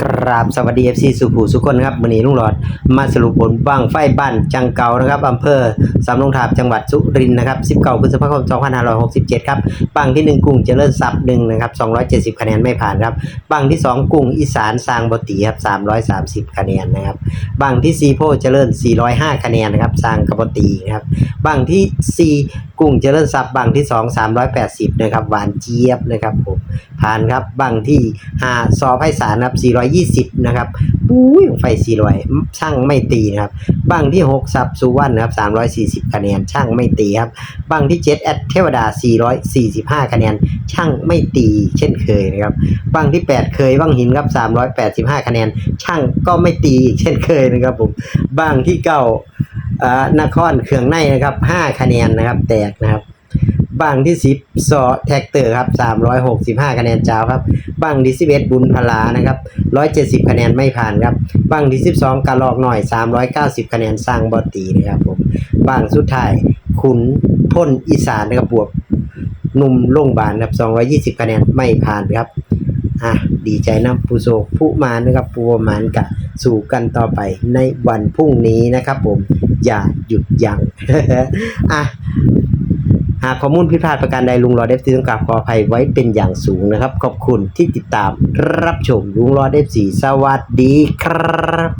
Trrr. ราบสวัสดี FC สุภูสุคนครับวันนี้ลุงหลอดมาสรุปผลบ้างไฟบ้านจังเก่านะครับอำเภอสำโรงทาบจังหวัดสุรินทร์นะครับ19พฤษภาคม2567 ครับบ้งที่ 1 กุ้งเจริญทรัพย์หนึ่งนะครับ270 คะแนนไม่ผ่านครับบ้งที่ 2 กุ้งอีสานสร้างบตีครับ330 คะแนนนะครับบ้งที่ 4 โพเจริญ 405 คะแนนนะครับสร้างกบตีนะครับบ้งที่ 4กุ้งเจริญทรัพย์บ้งที่ 2 380นะครับหวานเจี๊ยบนะครับผมผ่านครับบังที่ห้าซอไพศาลครับ40นะครับอุ้ยไฟ400ช่างไม่ตีนะครับบังที่ 6 สับสุวรรณนะครับ340คะแนนช่างไม่ตีครับบังที่ 7 แอดเทวดา 445 คะแนนช่างไม่ตีเช่นเคยนะครับบังที่ 8 เคยบังหินครับ385 คะแนนช่างก็ไม่ตีอีกเช่นเคยนะครับผมบังที่9อ่านครเขืองในนะครับ5คะแนนนะครับแตกนะครับ บางที่สิบซอแท็กเตอร์ครับสามร้อยหกสิบห้าคะแนนเจ้าครับบางที่สิบเอ็ดบุญพลานะครับร้อยเจ็ดสิบคะแนนไม่ผ่านครับบางที่สิบสองกระลอกหน่อยสามร้อยเก้าสิบคะแนนสร้างบอตีนะครับผมบางสุดท้ายขุนพ่นอีสานนะครับบวกหนุ่มโรงบาลครับสองร้อยยี่สิบคะแนนไม่ผ่านครับอะดีใจนะผู้โศกผู้มานะครับผู้มานกะสู่กันต่อไปในวันพรุ่งนี้นะครับผมอย่าหยุดยัง้งอะ หากข้อมูลผิดพลาดประการใดลุงรอเดฟซีต้องกราบขออภัยไว้เป็นอย่างสูงนะครับ ขอบคุณที่ติดตามรับชมลุงรอเดฟซีสวัสดีครับ